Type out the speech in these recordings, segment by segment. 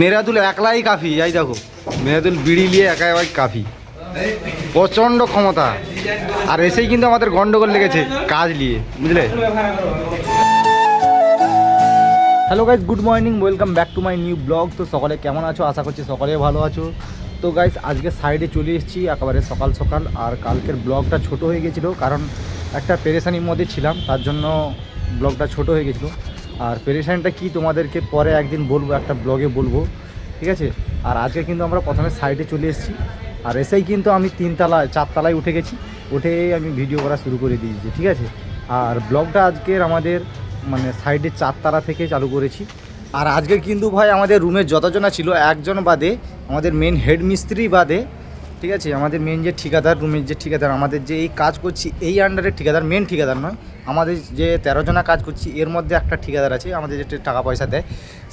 মেরাদুল একলাই কাফি, এই দেখো। মেরাদুল বিড়ি নিয়ে একা একাই কাফি। প্রচণ্ড ক্ষমতা। আর এসেই কিন্তু আমাদের গন্ডগোল লেগেছে কাজ নিয়ে, বুঝলে? Hello guys good morning welcome back to my new blog তো সকলে কেমন আছো? আশা করছি সকলে ভালো আছো। তো গাইজ আজকে সাইডে চলে এসেছি, একেবারে সকাল সকাল। আর কালকের ব্লগটা ছোট হয়ে গেছিল, কারণ একটা পেরেশানির মধ্যে ছিলাম, তার জন্য ব্লগটা ছোট হয়ে গেছিল। আর পেরেশানিটা কি তোমাদেরকে পরে একদিন বলব, একটা ব্লগে বলব, ঠিক আছে? আর আজকে কিন্তু আমরা প্রথমে সাইডে চলে এসেছি। আর এসেই কিন্তু আমি তিনতলায় চারতলায় উঠে গেছি। উঠেই আমি ভিডিও করা শুরু করে দিয়েছি, ঠিক আছে? আর ব্লগটা আজকের আমাদের মানে সাইডে চারতলা থেকে চালু করেছি। আর আজকে কিন্তু ভাই আমাদের রুমের যতজনা ছিল, একজন বাদে, আমাদের মেন হেড মিস্ত্রি বাদে ঠিক আছে? আমাদের মেন যে ঠিকাদার রুমের যে ঠিকাদার, আমাদের যে এই কাজ করছি, এই আন্ডারে ঠিকাদার মেন ঠিকাদার নয়। আমাদের যে তেরো জনা কাজ করছি, এর মধ্যে একটা ঠিকাদার আছে, আমাদের যে টাকা পয়সা দেয়।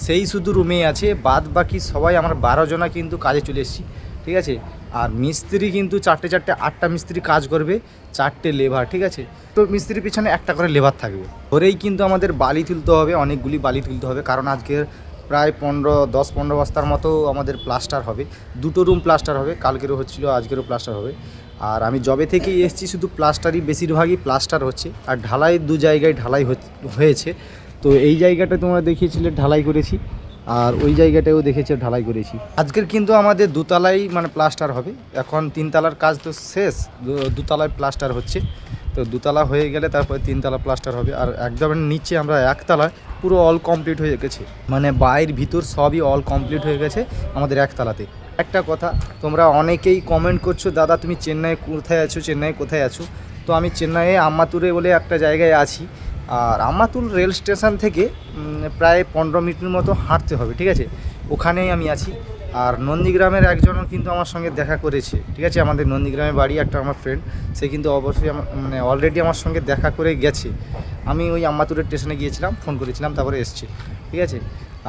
সেই শুধু রুমেই আছে, বাদ বাকি সবাই আমরা বারো জনা কিন্তু কাজে চলে এসেছি। ঠিক আছে? আর মিস্ত্রি কিন্তু চারটে চারটে আটটা মিস্ত্রি কাজ করবে, চারটে লেবার ঠিক আছে? তো মিস্ত্রির পিছনে একটা করে লেবার থাকবে। ধরেই কিন্তু আমাদের বালি তুলতে হবে, অনেকগুলি বালি তুলতে হবে, কারণ আজকের প্রায় পনেরো, দশ, পনেরো বস্তার মতো আমাদের প্লাস্টার হবে। দুটো রুম প্লাস্টার হবে, কালকেরও হচ্ছিল, আজকেরও প্লাস্টার হবে। আর আমি জবে থেকেই এসেছি, শুধু প্লাস্টারই বেশিরভাগই প্লাস্টার হচ্ছে। আর ঢালাই দু জায়গায় ঢালাই হয়েছে। তো এই জায়গাটা তোমরা দেখিয়েছিলে, ঢালাই করেছি। আর ওই জায়গাটাও দেখেছে, ঢালাই করেছি। আজকের কিন্তু আমাদের দুতলাই মানে প্লাস্টার হবে। এখন তিনতলার কাজ তো শেষ দুতলায় প্লাস্টার হচ্ছে। তো দুতলা হয়ে গেলে তারপরে তিনতলা প্লাস্টার হবে। আর একদম নিচে আমরা একতলায় পুরো অল কমপ্লিট হয়ে গেছে। মানে বাইর ভিতর সবই অল কমপ্লিট হয়ে গেছে আমাদের একতলাতে। একটা কথা, তোমরা অনেকেই কমেন্ট করছ, দাদা, তুমি চেন্নাই কোথায় আছো? চেন্নাই কোথায় আছো? তো আমি চেন্নাইয়ে আম্মাতুরে বলে একটা জায়গায় আছি। আর আমাতুল রেল স্টেশন থেকে প্রায় পনেরো মিনিটের মতো হাঁটতে হবে, ঠিক আছে? ওখানেই আমি আছি। আর নন্দীগ্রামের একজনও কিন্তু আমার সঙ্গে দেখা করেছে। ঠিক আছে? আমাদের নন্দীগ্রামে বাড়ি একটা আমার ফ্রেন্ড সে কিন্তু অবশ্যই আমার মানে অলরেডি আমার সঙ্গে দেখা করে গেছে। আমি ওই আম্মাতুরের স্টেশনে গিয়েছিলাম ফোন করেছিলাম, তারপরে এসছে। ঠিক আছে?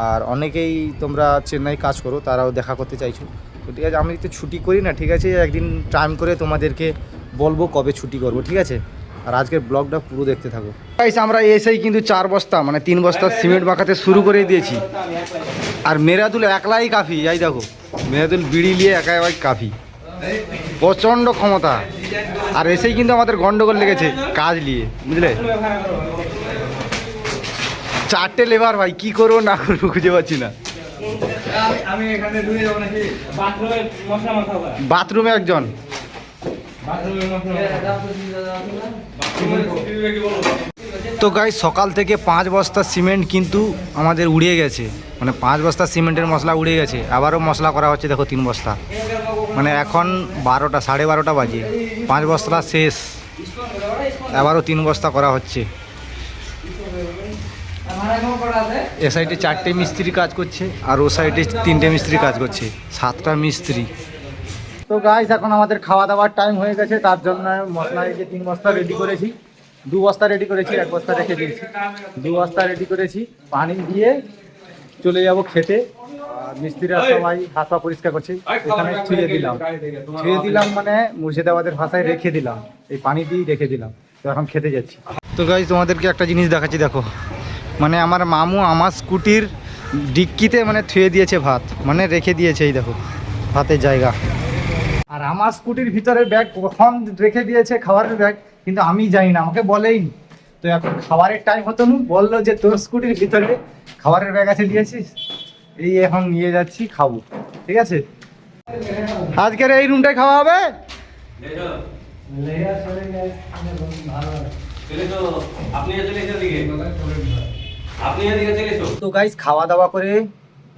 আর অনেকেই তোমরা চেন্নাই কাজ করো, তারাও দেখা করতে চাইছো। তো ঠিক আছে, আমি তো ছুটি করি না, ঠিক আছে? একদিন টাইম করে তোমাদেরকে বলব কবে ছুটি করব, ঠিক আছে? আর আজকের ব্লগটা পুরো দেখতে থাকো। আমরা এসেই কিন্তু চার বস্তা মানে তিন বস্তা সিমেন্ট বাঁকাতে শুরু করে দিয়েছি। আর মেরাদুল একলাই কাফি এই দেখো। মেরাদুল বিড়ি নিয়ে একা একাই কাফি। প্রচণ্ড ক্ষমতা। আর এসেই কিন্তু আমাদের গন্ডগোল লেগেছে কাজ নিয়ে বুঝলে? চারটে লেবার ভাই কি করব না করব খুঁজে পাচ্ছি না। বাথরুমে একজন। তো গাই সকাল থেকে পাঁচ বস্তা সিমেন্ট কিন্তু আমাদের উড়িয়ে গেছে। মানে পাঁচ বস্তা সিমেন্টের মশলা উড়ে গেছে, আবারও মশলা করা হচ্ছে, দেখো তিন বস্তা। মানে এখন বারোটা, সাড়ে বারোটা বাজে, পাঁচ বস্তা শেষ, আবারও তিন বস্তা করা হচ্ছে। এ সাইডে চারটে মিস্ত্রি কাজ করছে, আর ও সাইডে তিনটে মিস্ত্রি কাজ করছে, সাতটা মিস্ত্রি। তো গাইস এখন আমাদের খাওয়া দাওয়ার টাইম হয়ে গেছে, তার জন্য মশলা যে তিন বস্তা রেডি করেছি। দু বস্তা রেডি করেছি, এক বস্তা রেখে দিয়েছি। দু বস্তা রেডি করেছি, পানি দিয়ে চলে যাব খেতে। আর মিস্ত্রিরা সবাই হাত পা পরিষ্কার করছে। এখানে ছুঁয়ে দিলাম। ছুঁয়ে দিলাম মানে মুর্শিদাবাদের ভাষায় রেখে দিলাম। এই পানি দিয়েই রেখে দিলাম। তো এখন খেতে যাচ্ছি। তো গাইজ তোমাদেরকে একটা জিনিস দেখাচ্ছি দেখো। মানে আমার মামু আমার স্কুটির ডিক্কিতে মানে থুয়ে দিয়েছে ভাত। মানে রেখে দিয়েছে এই দেখো ভাতের জায়গা। আর আমার স্কুটির ভিতরে ব্যাগ কখন রেখে দিয়েছে খাবারের ব্যাগ কিন্তু আমি জানি না আমাকে বলেই নি। তো এখন খাবারের টাইম হতো না। বলল যে তোর স্কুটির ভিতরে খাবারের ব্যাগ আছে নিয়েছিস? এই এখন নিয়ে যাচ্ছি, খাব। ঠিক আছে? আজকের এই রুমটাই খাওয়া হবে? তো গাইজ খাওয়া দাওয়া করে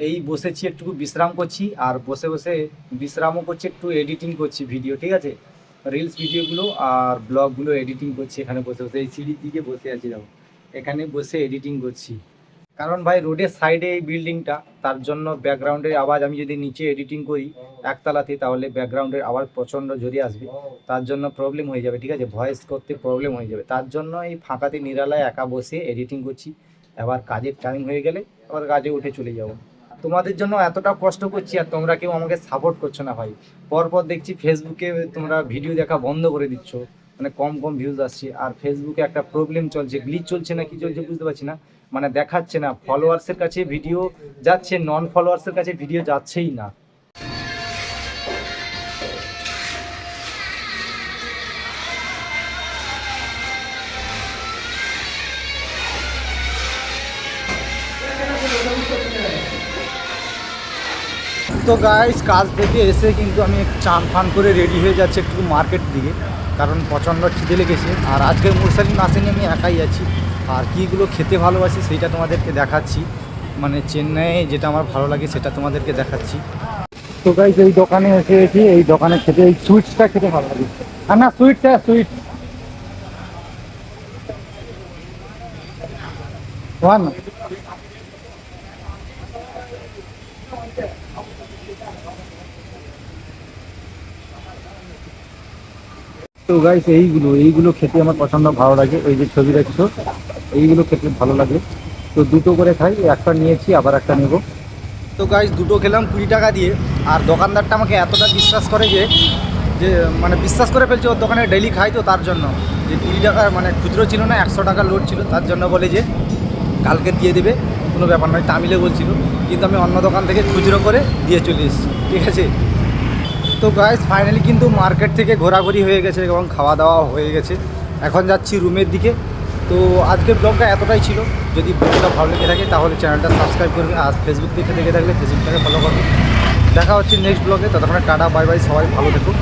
এই বসেছি একটু বিশ্রাম করছি, আর বসে বসে বিশ্রামও করছি, একটু এডিটিং করছি ভিডিও ঠিক আছে? রিলস ভিডিওগুলো আর ব্লগগুলো এডিটিং করছি, এখানে বসে বসে। এই সিঁড়ির দিকে বসে আছি, দেখো। এখানে বসে এডিটিং করছি। কারণ ভাই রোডের সাইডে এই বিল্ডিংটা তার জন্য ব্যাকগ্রাউন্ডের আওয়াজ আমি যদি নিচে এডিটিং করি একতলাতে, তাহলে ব্যাকগ্রাউন্ডের আওয়াজ প্রচণ্ড জোরে আসবে। তার জন্য প্রবলেম হয়ে যাবে, ঠিক আছে? ভয়েস করতে প্রবলেম হয়ে যাবে। তার জন্য এই ফাঁকাতে নিরালায় একা বসে এডিটিং করছি। এবার কাজের টাইম হয়ে গেলে আবার কাজে উঠে চলে যাব। তোমাদের জন্য এতটা কষ্ট করছি আর তোমরা কেউ আমাকে সাপোর্ট করছ না ভাই। পরপর দেখছি ফেসবুকে তোমরা ভিডিও দেখা বন্ধ করে দিচ্ছ। মানে কম কম ভিউজ আসছে। আর ফেসবুকে একটা প্রবলেম চলছে গ্লিচ চলছে না, কি চলছে বুঝতে পারছি না। মানে দেখাচ্ছে না ফলোয়ার্সের কাছে ভিডিও যাচ্ছে নন ফলোয়ার্সের কাছে ভিডিও যাচ্ছেই না। তো গাইস কাজ থেকে এসে কিন্তু আমি চান ফান করে রেডি হয়ে যাচ্ছি একটু মার্কেট দিকে, কারণ প্রচণ্ড খিদে লেগেছে। আর আজকে মুরসালিম আসেনি আমি একাই আছি। আর কীগুলো খেতে ভালোবাসি সেইটা তোমাদেরকে দেখাচ্ছি। মানে চেন্নাইয়ে যেটা আমার ভালো লাগে সেটা তোমাদেরকে দেখাচ্ছি। তো গাইস এই দোকানে এসে গেছি এই দোকানে খেতে, এই সুইটসটা খেতে ভালো লাগে। আর না সুইটটা সুইট ওয়ান তো গাইস এইগুলো এইগুলো খেতে আমার পছন্দ, ভালো লাগে। এই যে ছবি দেখছ, এইগুলো খেতে ভালো লাগে। তো দুটো করে খাই, একটা নিয়েছি, আবার একটা নেব। তো গাইস দুটো খেলাম কুড়ি টাকা দিয়ে। আর দোকানদারটা আমাকে এতটা বিশ্বাস করে যে যে মানে বিশ্বাস করে ফেলছে, ওর দোকানে ডেলি খাই তো তার জন্য। যে কুড়ি টাকার মানে খুচরো ছিল না, একশো টাকা লোড ছিল, তার জন্য বলে যে, কালকে দিয়ে দেবে। কোনো ব্যাপার নয়, তামিলে বলছিল। কিন্তু আমি অন্য দোকান থেকে খুচরো করে দিয়ে চলে এসেছি, ঠিক আছে? তো গাইস ফাইনালি কিন্তু মার্কেট থেকে ঘোরাঘুরি হয়ে গেছে এবং খাওয়া দাওয়া হয়ে গেছে। এখন যাচ্ছি রুমের দিকে। তো আজকের ব্লগটা এতটাই ছিল। যদি ব্লগটা ভালো লেগে থাকে তাহলে চ্যানেলটা সাবস্ক্রাইব করবে আর ফেসবুক থেকে দেখে থাকলে ফেসবুকটাকে ফলো করবে। দেখা হচ্ছে নেক্সট ব্লগে ততক্ষণে টাটা বাই বাই সবাই ভালো থেকো।